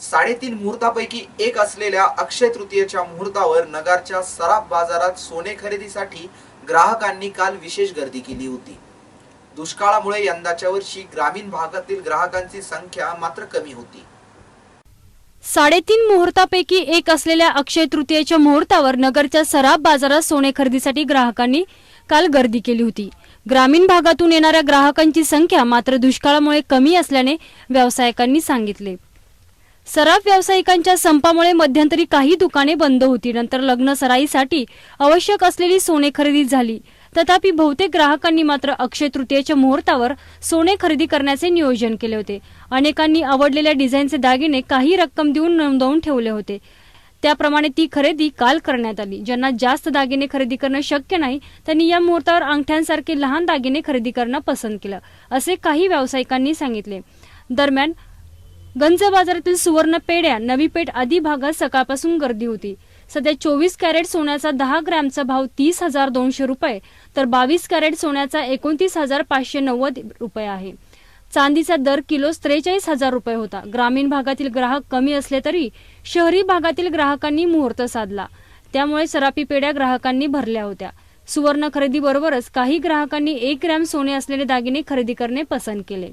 साडेतीन मुहूर्तापैकी एक असलेल्या अक्षय तृतीयेच्या मुहूर्तावर नगरच्या सराफ बाजारात सोने खरेदीसाठी ग्राहकांनी काल विशेष गर्दी केली होती. दुष्काळामुळे यंदाच्या वर्षी ग्रामीण भागातील ग्राहकांची संख्या मात्र कमी होती. साडेतीन मुहूर्तापैकी एक असलेल्या अक्षय तृतीयेच्या मुहूर्तावर नगरच्या सराफ बाजारात सोने खरेदीसाठी ग्राहकांनी काल गर्दी केली होती. ग्रामीण भागातून येणाऱ्या ग्राहकांची संख्या मात्र दुष्काळामुळे कमी असल्याने व्यावसायिकांनी सांगितले. सराफ व्यावसायिकांच्या संपामुळे मध्यंतरी काही दुकाने बंद होती. नंतर लग्न सराईसाठी आवश्यक असलेली सोने खरेदी झाली. तथापि बहुतेक ग्राहकांनी मात्र अक्षय तृतीयेच्या मुहूर्तावर सोने खरेदी करण्याचे नियोजन केले होते. अनेकांनी आवडलेल्या डिझाईनचे दागिने काही रक्कम देऊन नोंदवून ठेवले होते. त्याप्रमाणे ती खरेदी काल करण्यात आली. ज्यांना जास्त दागिने खरेदी करणं शक्य नाही त्यांनी या मुहूर्तावर अंगठ्यांसारखे लहान दागिने खरेदी करणं पसंत केलं असे काही व्यावसायिकांनी सांगितले. दरम्यान गंज बाजारातील सुवर्ण पेढ्या नवी पेठ आदी भागात सकाळपासून गर्दी होती. सध्या चोवीस कॅरेट सोन्याचा दहा ग्रॅमचा भाव तीस हजार दोनशे रुपये तर बावीस कॅरेट सोन्याचा एकोणतीस हजार पाचशे नव्वद रुपये आहे. चांदीचा दर किलो त्रेचाळीस हजार रुपये होता. ग्रामीण भागातील ग्राहक कमी असले तरी शहरी भागातील ग्राहकांनी मुहूर्त साधला. त्यामुळे सरापी पेढ्या ग्राहकांनी भरल्या होत्या. सुवर्ण खरेदीबरोबरच काही ग्राहकांनी एक ग्रॅम सोने असलेले दागिने खरेदी करणे पसंत केले.